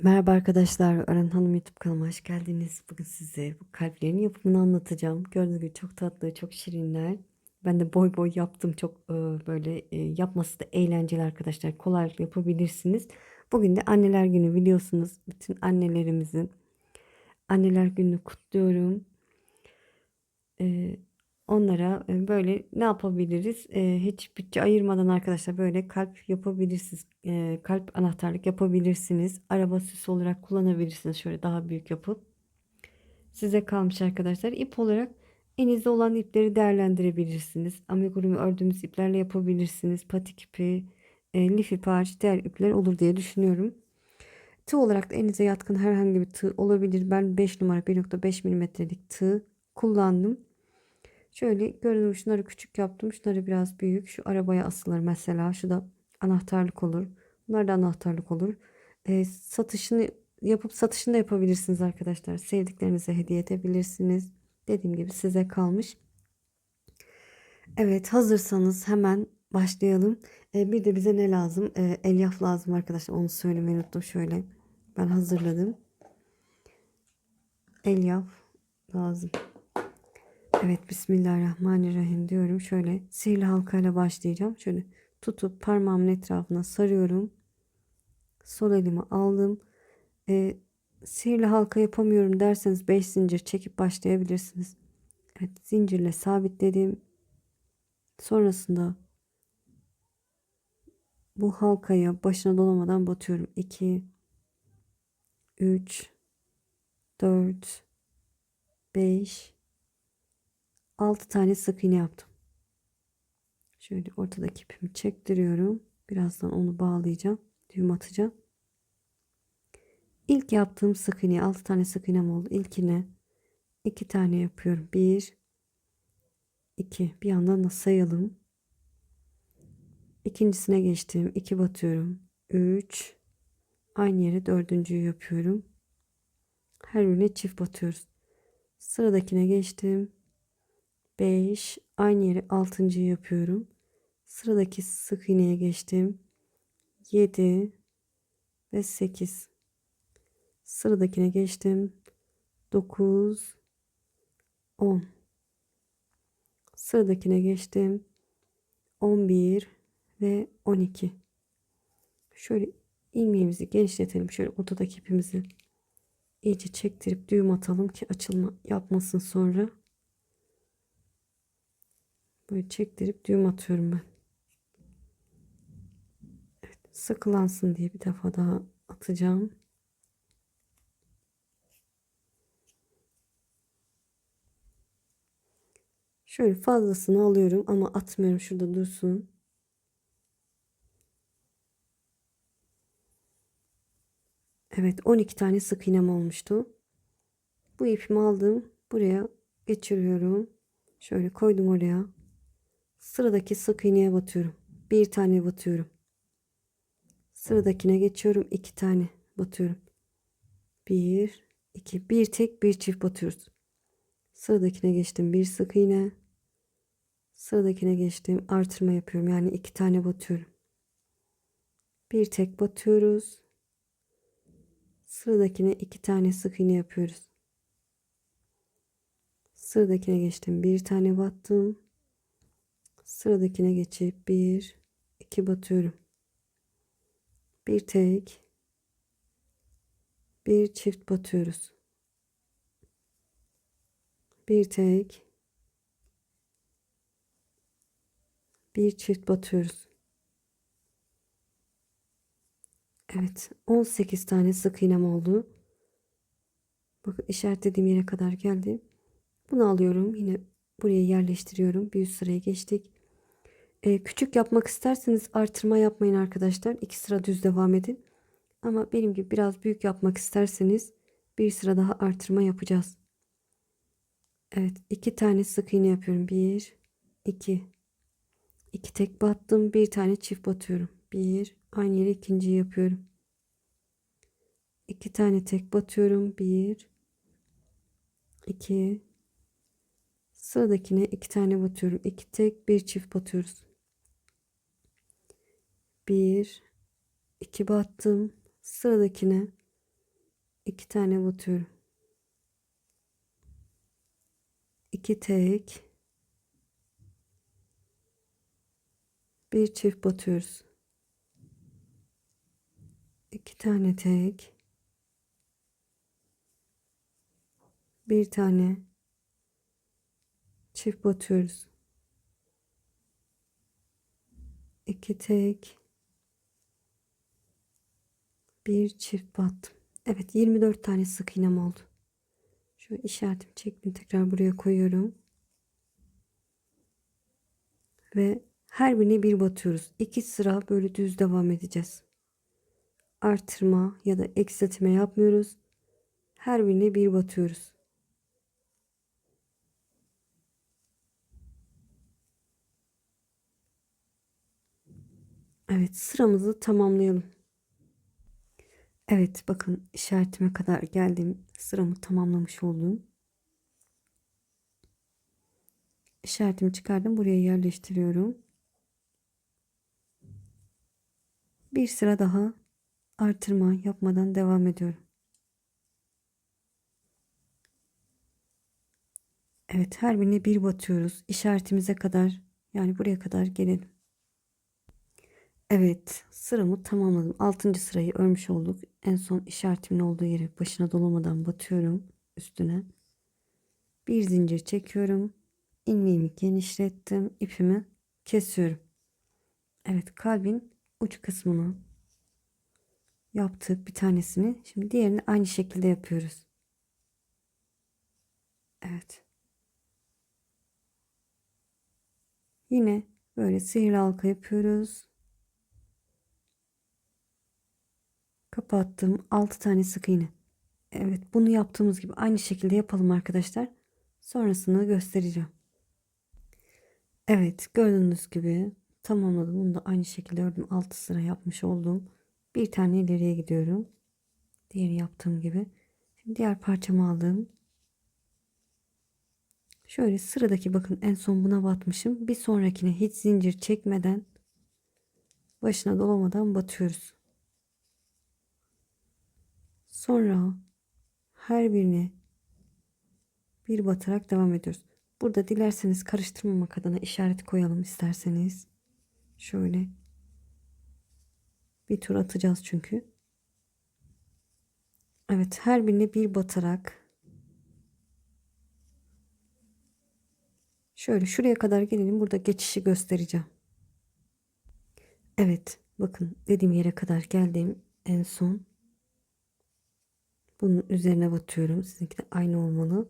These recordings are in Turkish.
Merhaba arkadaşlar, Ören Hanım YouTube kanalıma hoş geldiniz. Bugün size bu kalplerin yapımını anlatacağım. Gördüğünüz gibi çok tatlı, çok şirinler. Ben de boy boy yaptım. Çok e, böyle e, yapması da eğlenceli arkadaşlar. Kolaylıkla yapabilirsiniz. Bugün de anneler günü biliyorsunuz. Bütün annelerimizin anneler gününü kutluyorum. E, onlara e, böyle ne yapabiliriz? E, hiç bütçe ayırmadan arkadaşlar böyle kalp yapabilirsiniz. E, kalp anahtarlık yapabilirsiniz. Araba süsü olarak kullanabilirsiniz. Şöyle daha büyük yapıp. Size kalmış arkadaşlar. İp olarak elinizde olan ipleri değerlendirebilirsiniz. Amigurumi ördüğümüz iplerle yapabilirsiniz. Patik ipi, lif ipi hariç diğer ipler olur diye düşünüyorum. Tığ olarak da elinize yatkın herhangi bir tığ olabilir. Ben 5 numara 1.5 milimetrelik tığ kullandım. Şöyle gördüğünüz şunları küçük yaptım. Şunları biraz büyük. Şu arabaya asılır mesela. Şu da anahtarlık olur. Bunlar da anahtarlık olur. E, satışını yapıp satışını da yapabilirsiniz arkadaşlar. Sevdiklerinize hediye edebilirsiniz. Dediğim gibi size kalmış. Evet hazırsanız hemen başlayalım. E, bir de bize ne lazım? E, elyaf lazım arkadaşlar. Onu söylemeyi unuttum. Şöyle ben hazırladım. Elyaf lazım. Evet Bismillahirrahmanirrahim diyorum. Şöyle sihirli halkayla başlayacağım. Şöyle tutup parmağımın etrafına sarıyorum. Sol elimi aldım. Ee, sihirli halka yapamıyorum derseniz 5 zincir çekip başlayabilirsiniz. Evet zincirle sabitledim. Sonrasında bu halkaya başına dolamadan batıyorum. 2 3 4 5 6 tane sık iğne yaptım. Şöyle ortadaki ipimi çektiriyorum. Birazdan onu bağlayacağım. Düğüm atacağım. İlk yaptığım sık iğne 6 tane sık iğnem oldu. İlkine 2 tane yapıyorum. 1 2 bir yandan da sayalım. İkincisine geçtim. 2 batıyorum. 3 aynı yere dördüncüyü yapıyorum. Her birine çift batıyoruz. Sıradakine geçtim. 5 aynı yere 6. yapıyorum. Sıradaki sık iğneye geçtim. 7 ve 8. Sıradakine geçtim. 9 10. Sıradakine geçtim. 11 ve 12. Şöyle ilmeğimizi genişletelim. Şöyle ortadaki ipimizi iyice çektirip düğüm atalım ki açılma yapmasın sonra. Böyle çektirip düğüm atıyorum ben. Evet, sıkılansın diye bir defa daha atacağım. Şöyle fazlasını alıyorum ama atmıyorum. Şurada dursun. Evet 12 tane sık iğnem olmuştu. Bu ipimi aldım. Buraya geçiriyorum. Şöyle koydum oraya. Sıradaki sık iğneye batıyorum. Bir tane batıyorum. Sıradakine geçiyorum. iki tane batıyorum. Bir, iki. Bir tek bir çift batıyoruz. Sıradakine geçtim. Bir sık iğne. Sıradakine geçtim. Artırma yapıyorum. Yani iki tane batıyorum. Bir tek batıyoruz. Sıradakine iki tane sık iğne yapıyoruz. Sıradakine geçtim. Bir tane battım. Sıradakine geçip bir, iki batıyorum. Bir tek, bir çift batıyoruz. Bir tek, bir çift batıyoruz. Evet, 18 tane sık iğnem oldu. Bakın işaretlediğim yere kadar geldi. Bunu alıyorum. Yine buraya yerleştiriyorum. Bir üst sıraya geçtik. Ee, küçük yapmak isterseniz artırma yapmayın arkadaşlar. İki sıra düz devam edin. Ama benim gibi biraz büyük yapmak isterseniz bir sıra daha artırma yapacağız. Evet iki tane sık iğne yapıyorum. Bir, iki. İki tek battım. Bir tane çift batıyorum. Bir, aynı yere ikinciyi yapıyorum. İki tane tek batıyorum. Bir, iki. Sıradakine iki tane batıyorum. İki tek bir çift batıyoruz. Bir, iki battım. Sıradakine iki tane batıyorum. iki tek bir çift batıyoruz. iki tane tek bir tane çift batıyoruz. iki tek bir çift battım. Evet 24 tane sık iğnem oldu. Şu işaretimi çektim tekrar buraya koyuyorum. Ve her birine bir batıyoruz. İki sıra böyle düz devam edeceğiz. Artırma ya da eksiltme yapmıyoruz. Her birine bir batıyoruz. Evet sıramızı tamamlayalım. Evet bakın işaretime kadar geldim. Sıramı tamamlamış oldum. İşaretimi çıkardım. Buraya yerleştiriyorum. Bir sıra daha artırma yapmadan devam ediyorum. Evet her birine bir batıyoruz. İşaretimize kadar yani buraya kadar gelelim. Evet sıramı tamamladım. 6. sırayı örmüş olduk. En son işaretimin olduğu yere başına dolamadan batıyorum üstüne. Bir zincir çekiyorum. ilmeğimi genişlettim. ipimi kesiyorum. Evet kalbin uç kısmını yaptık bir tanesini. Şimdi diğerini aynı şekilde yapıyoruz. Evet. Yine böyle sihirli halka yapıyoruz. Kapattım. 6 tane sık iğne. Evet bunu yaptığımız gibi aynı şekilde yapalım arkadaşlar. Sonrasını göstereceğim. Evet gördüğünüz gibi tamamladım. Bunu da aynı şekilde ördüm. 6 sıra yapmış oldum. Bir tane ileriye gidiyorum. Diğeri yaptığım gibi. Şimdi diğer parçamı aldım. Şöyle sıradaki bakın en son buna batmışım. Bir sonrakine hiç zincir çekmeden başına dolamadan batıyoruz Sonra her birine bir batarak devam ediyoruz. Burada dilerseniz karıştırmamak adına işaret koyalım isterseniz. Şöyle bir tur atacağız çünkü. Evet her birine bir batarak şöyle şuraya kadar gelelim. Burada geçişi göstereceğim. Evet bakın dediğim yere kadar geldim en son. Bunun üzerine batıyorum. Sizinki de aynı olmalı.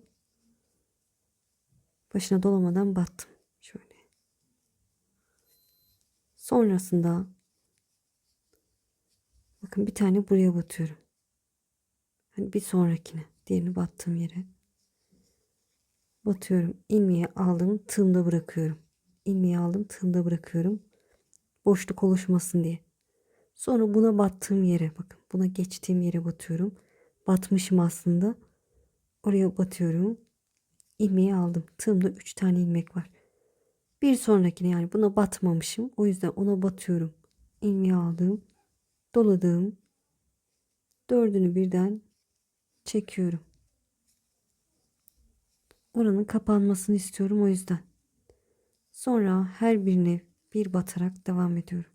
Başına dolamadan battım. Şöyle. Sonrasında bakın bir tane buraya batıyorum. Hani bir sonrakine. Diğerini battığım yere. Batıyorum. ilmeği aldım. Tığımda bırakıyorum. İlmeği aldım. Tığımda bırakıyorum. Boşluk oluşmasın diye. Sonra buna battığım yere bakın. Buna geçtiğim yere batıyorum batmışım aslında. Oraya batıyorum. ilmeği aldım. Tığımda 3 tane ilmek var. Bir sonrakine yani buna batmamışım. O yüzden ona batıyorum. ilmeği aldım. Doladım. Dördünü birden çekiyorum. Oranın kapanmasını istiyorum o yüzden. Sonra her birine bir batarak devam ediyorum.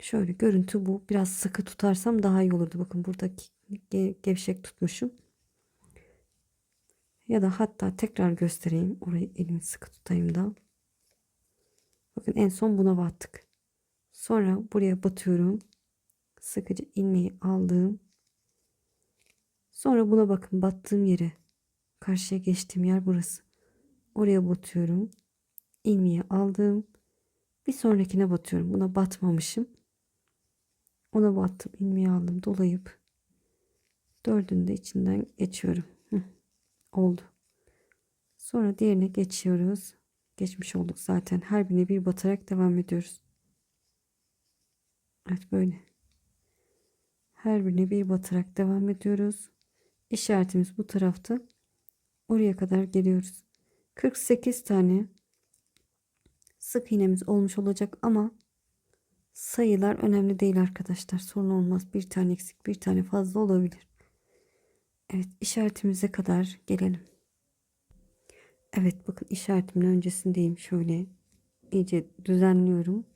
Şöyle görüntü bu. Biraz sıkı tutarsam daha iyi olurdu. Bakın burada gevşek tutmuşum. Ya da hatta tekrar göstereyim. Orayı elimi sıkı tutayım da. Bakın en son buna battık. Sonra buraya batıyorum. Sıkıcı ilmeği aldım. Sonra buna bakın battığım yere. Karşıya geçtiğim yer burası. Oraya batıyorum. ilmeği aldım. Bir sonrakine batıyorum. Buna batmamışım. Ona battım ilmeği aldım dolayıp dördünü de içinden geçiyorum. Oldu. Sonra diğerine geçiyoruz. Geçmiş olduk zaten. Her birine bir batarak devam ediyoruz. Evet böyle. Her birine bir batarak devam ediyoruz. İşaretimiz bu tarafta. Oraya kadar geliyoruz. 48 tane sık iğnemiz olmuş olacak ama Sayılar önemli değil arkadaşlar. Sorun olmaz. Bir tane eksik, bir tane fazla olabilir. Evet, işaretimize kadar gelelim. Evet, bakın işaretimin öncesindeyim. Şöyle iyice düzenliyorum.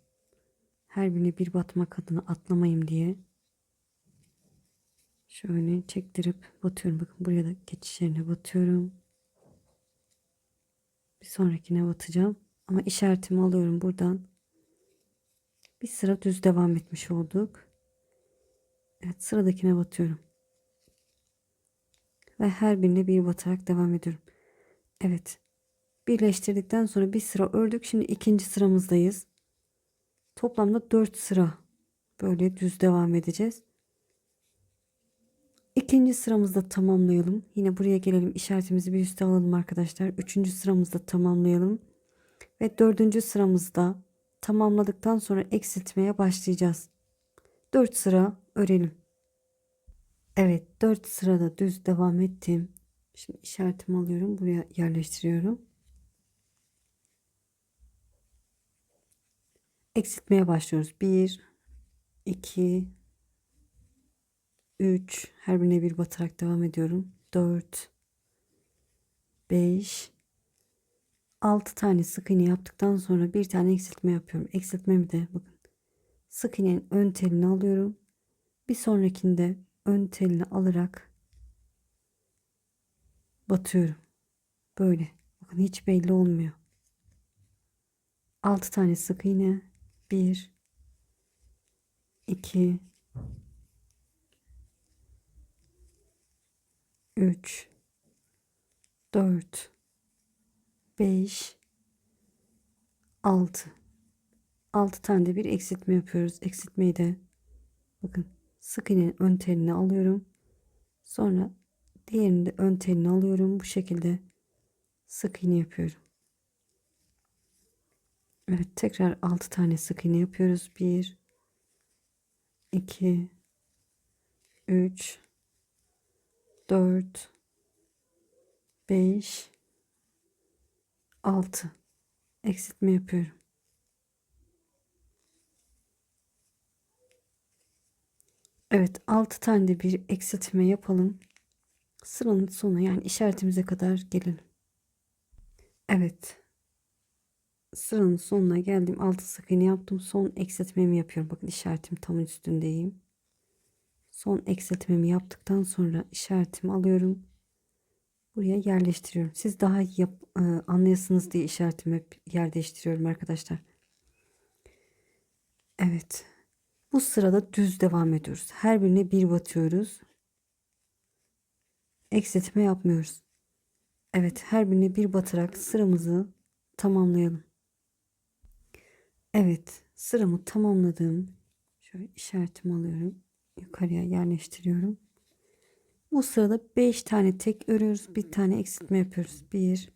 Her birine bir batmak adına atlamayayım diye. Şöyle çektirip batıyorum. Bakın buraya da geçiş yerine batıyorum. Bir sonrakine batacağım. Ama işaretimi alıyorum buradan. Bir sıra düz devam etmiş olduk. Evet sıradakine batıyorum. Ve her birine bir batarak devam ediyorum. Evet. Birleştirdikten sonra bir sıra ördük. Şimdi ikinci sıramızdayız. Toplamda 4 sıra böyle düz devam edeceğiz. İkinci sıramızda tamamlayalım. Yine buraya gelelim. işaretimizi bir üste alalım arkadaşlar. Üçüncü sıramızda tamamlayalım. Ve dördüncü sıramızda tamamladıktan sonra eksiltmeye başlayacağız. 4 sıra örelim. Evet 4 sırada düz devam ettim. Şimdi işaretimi alıyorum. Buraya yerleştiriyorum. Eksiltmeye başlıyoruz. 1 2 3 her birine bir batarak devam ediyorum. 4 5 6 tane sık iğne yaptıktan sonra bir tane eksiltme yapıyorum. Eksiltmemi de bakın sık iğnenin ön telini alıyorum. Bir sonrakinde ön telini alarak batıyorum. Böyle. Bakın hiç belli olmuyor. 6 tane sık iğne. 1 2 3 4 5 6 6 tane de bir eksiltme yapıyoruz. Eksiltmeyi de bakın sık iğnenin ön telini alıyorum. Sonra diğerini de ön telini alıyorum. Bu şekilde sık iğne yapıyorum. Evet tekrar 6 tane sık iğne yapıyoruz. 1 2 3 4 5 6 eksiltme yapıyorum. Evet 6 tane de bir eksiltme yapalım. Sıranın sonuna yani işaretimize kadar gelelim. Evet. Sıranın sonuna geldim. 6 sık iğne yaptım. Son eksiltmemi yapıyorum. Bakın işaretim tam üstündeyim. Son eksiltmemi yaptıktan sonra işaretimi alıyorum. Buraya yerleştiriyorum. Siz daha yap, e, anlayasınız diye işaretimi hep yer değiştiriyorum arkadaşlar. Evet. Bu sırada düz devam ediyoruz. Her birine bir batıyoruz. Eksiltme yapmıyoruz. Evet her birine bir batarak sıramızı tamamlayalım. Evet sıramı tamamladım. Şöyle işaretimi alıyorum. Yukarıya yerleştiriyorum. Bu sırada 5 tane tek örüyoruz. Bir tane eksiltme yapıyoruz. 1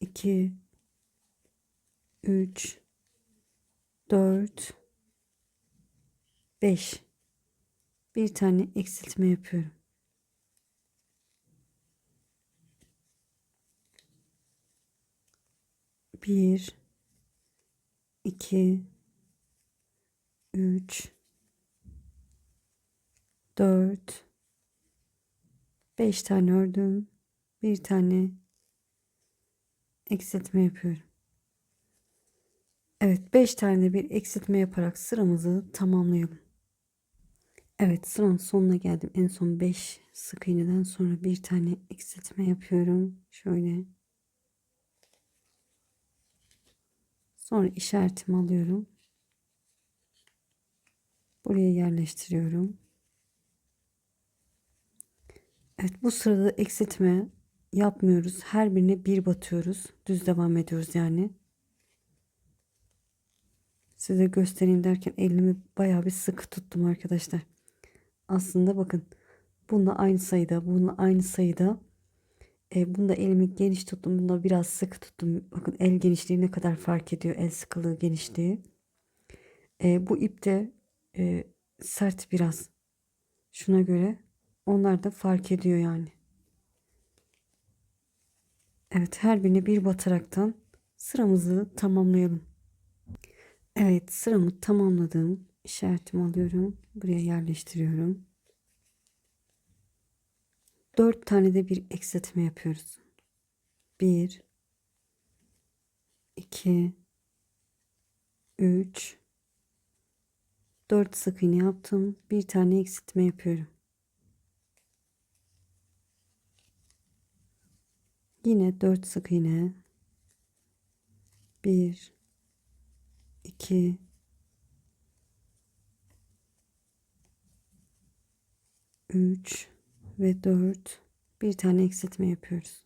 2 3 4 5 bir tane eksiltme yapıyorum. Bir, iki, üç, dört, beş tane ördüm. Bir tane eksiltme yapıyorum. Evet 5 tane bir eksiltme yaparak sıramızı tamamlayalım. Evet sıranın sonuna geldim. En son 5 sık iğneden sonra bir tane eksiltme yapıyorum. Şöyle. Sonra işaretimi alıyorum. Buraya yerleştiriyorum. Evet bu sırada eksiltme yapmıyoruz. Her birine bir batıyoruz. Düz devam ediyoruz yani. Size göstereyim derken elimi bayağı bir sıkı tuttum arkadaşlar. Aslında bakın bununla aynı sayıda, bununla aynı sayıda. E, bunda elimi geniş tuttum, bunda biraz sıkı tuttum. Bakın el genişliği ne kadar fark ediyor, el sıkılığı genişliği. E, bu ip de e, sert biraz. Şuna göre onlar da fark ediyor yani. Evet her birine bir bataraktan sıramızı tamamlayalım. Evet sıramı tamamladım. İşaretimi alıyorum. Buraya yerleştiriyorum. Dört tane de bir eksiltme yapıyoruz. Bir, iki, üç, dört sık iğne yaptım. Bir tane eksiltme yapıyorum. Yine dört sık iğne. Bir, iki, üç ve dört. Bir tane eksiltme yapıyoruz.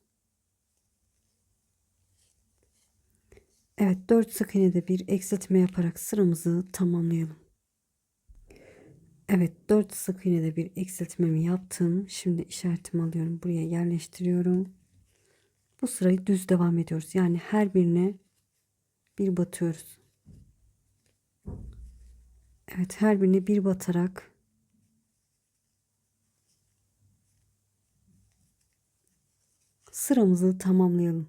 Evet 4 sık iğnede bir eksiltme yaparak sıramızı tamamlayalım. Evet 4 sık iğnede bir eksiltmemi yaptım. Şimdi işaretimi alıyorum. Buraya yerleştiriyorum. Bu sırayı düz devam ediyoruz. Yani her birine bir batıyoruz. Evet her birine bir batarak sıramızı tamamlayalım.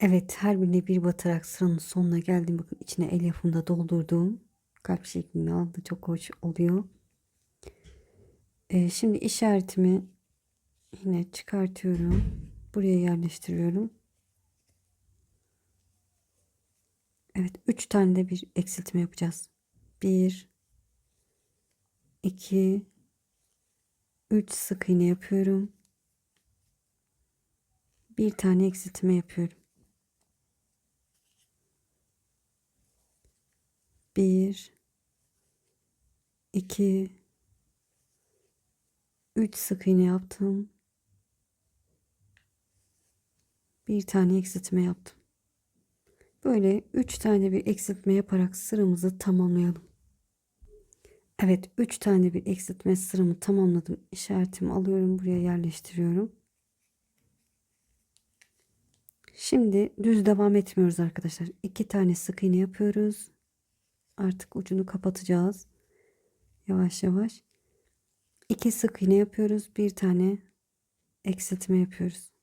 Evet her birine bir batarak sıranın sonuna geldim. Bakın içine el yapımda doldurduğum kalp şeklini aldı. Çok hoş oluyor. Ee, şimdi işaretimi yine çıkartıyorum. Buraya yerleştiriyorum. Evet 3 tane de bir eksiltme yapacağız. 1 2 3 sık iğne yapıyorum. Bir tane eksiltme yapıyorum. Bir, iki, üç sık iğne yaptım. Bir tane eksiltme yaptım. Böyle üç tane bir eksiltme yaparak sıramızı tamamlayalım. Evet, üç tane bir eksiltme sıramı tamamladım. İşaretimi alıyorum, buraya yerleştiriyorum. Şimdi düz devam etmiyoruz arkadaşlar. İki tane sık iğne yapıyoruz. Artık ucunu kapatacağız. Yavaş yavaş. İki sık iğne yapıyoruz. Bir tane eksiltme yapıyoruz.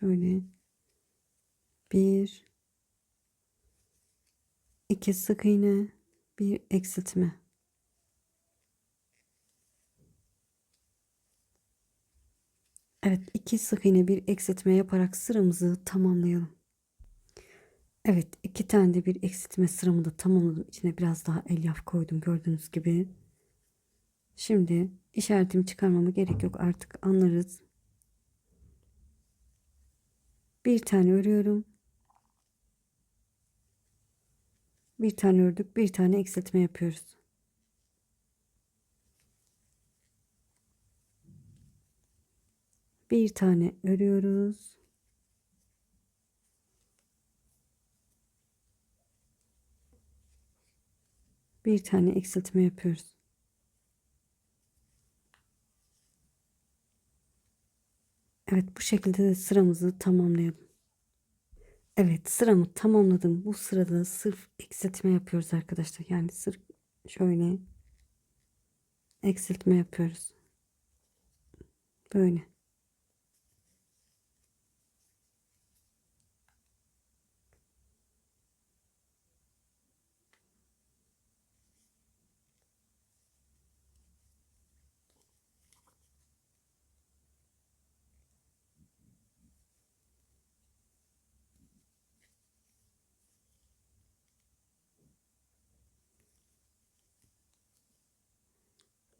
Şöyle bir iki sık iğne bir eksiltme. Evet iki sık iğne bir eksiltme yaparak sıramızı tamamlayalım. Evet iki tane de bir eksiltme sıramı da tamamladım. İçine biraz daha elyaf koydum gördüğünüz gibi. Şimdi işaretimi çıkarmama gerek yok artık anlarız. Bir tane örüyorum. Bir tane ördük bir tane eksiltme yapıyoruz. bir tane örüyoruz. Bir tane eksiltme yapıyoruz. Evet bu şekilde de sıramızı tamamlayalım. Evet sıramı tamamladım. Bu sırada sırf eksiltme yapıyoruz arkadaşlar. Yani sırf şöyle eksiltme yapıyoruz. Böyle.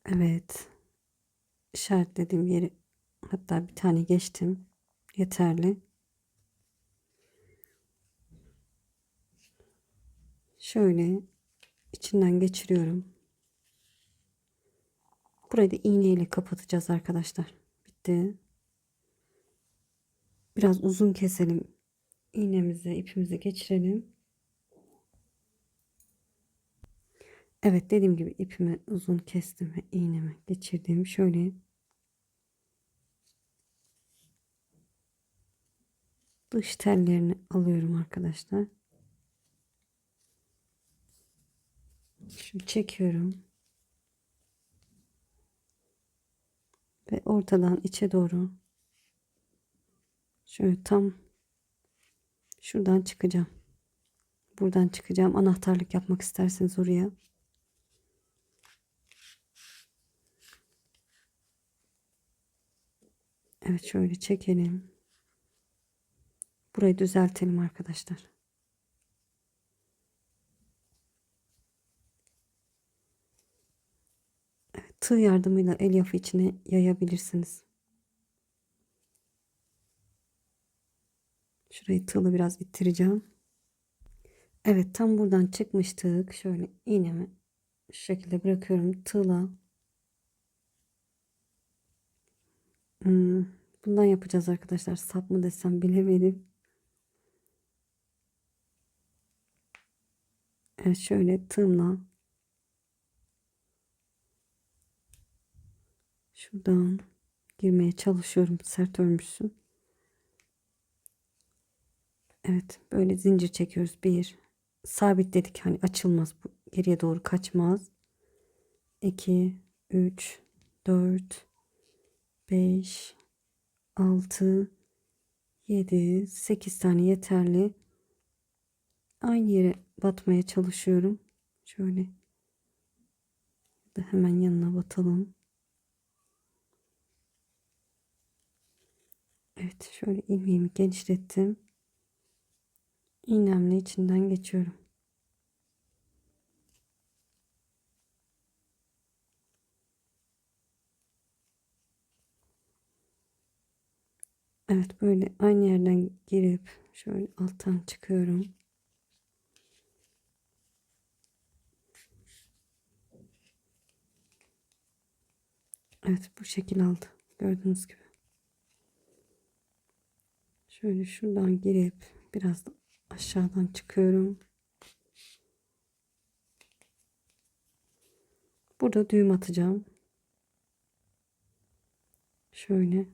Evet. İşaretlediğim yeri hatta bir tane geçtim. Yeterli. Şöyle içinden geçiriyorum. Burayı da iğne ile kapatacağız arkadaşlar. Bitti. Biraz uzun keselim. İğnemizi, ipimizi geçirelim. Evet dediğim gibi ipimi uzun kestim ve iğnemi geçirdim. Şöyle dış tellerini alıyorum arkadaşlar. Şimdi çekiyorum. Ve ortadan içe doğru Şöyle tam şuradan çıkacağım. Buradan çıkacağım. Anahtarlık yapmak isterseniz oraya. Evet şöyle çekelim. Burayı düzeltelim arkadaşlar. Evet, tığ yardımıyla elyafı içine yayabilirsiniz. Şurayı tığla biraz ittireceğim. Evet tam buradan çıkmıştık. Şöyle iğnemi şu şekilde bırakıyorum. Tığla Hmm, bundan yapacağız arkadaşlar. Sap mı desem bilemedim. Evet şöyle tığımla şuradan girmeye çalışıyorum. Sert örmüşsün. Evet böyle zincir çekiyoruz. Bir sabitledik hani açılmaz bu geriye doğru kaçmaz. 2 3 4 5 6 7 8 tane yeterli. Aynı yere batmaya çalışıyorum. Şöyle da hemen yanına batalım. Evet şöyle ilmeğimi genişlettim. İğnemle içinden geçiyorum. Evet böyle aynı yerden girip şöyle alttan çıkıyorum. Evet bu şekil aldı. Gördüğünüz gibi. Şöyle şuradan girip biraz da aşağıdan çıkıyorum. Burada düğüm atacağım. Şöyle.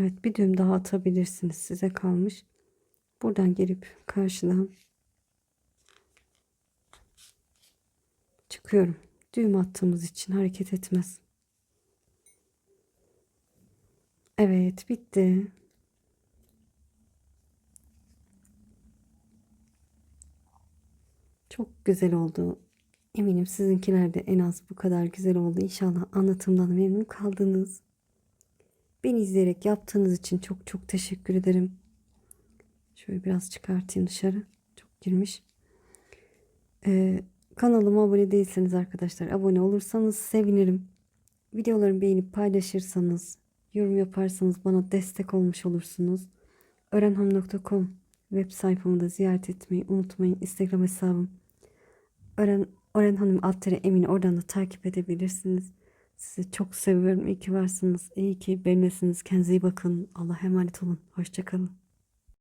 Evet bir düğüm daha atabilirsiniz. Size kalmış. Buradan gelip karşıdan çıkıyorum. Düğüm attığımız için hareket etmez. Evet bitti. Çok güzel oldu. Eminim sizinkiler de en az bu kadar güzel oldu. İnşallah anlatımdan memnun kaldınız. Beni izleyerek yaptığınız için çok çok teşekkür ederim. Şöyle biraz çıkartayım dışarı. Çok girmiş. Ee, kanalıma abone değilseniz arkadaşlar abone olursanız sevinirim. Videolarımı beğenip paylaşırsanız, yorum yaparsanız bana destek olmuş olursunuz. Öğrenham.com web sayfamı da ziyaret etmeyi unutmayın. Instagram hesabım Öğren, Öğren Hanım Altere Emin oradan da takip edebilirsiniz. Sizi çok seviyorum. İyi ki varsınız. İyi ki benimlesiniz. Kendinize iyi bakın. Allah'a emanet olun. Hoşçakalın.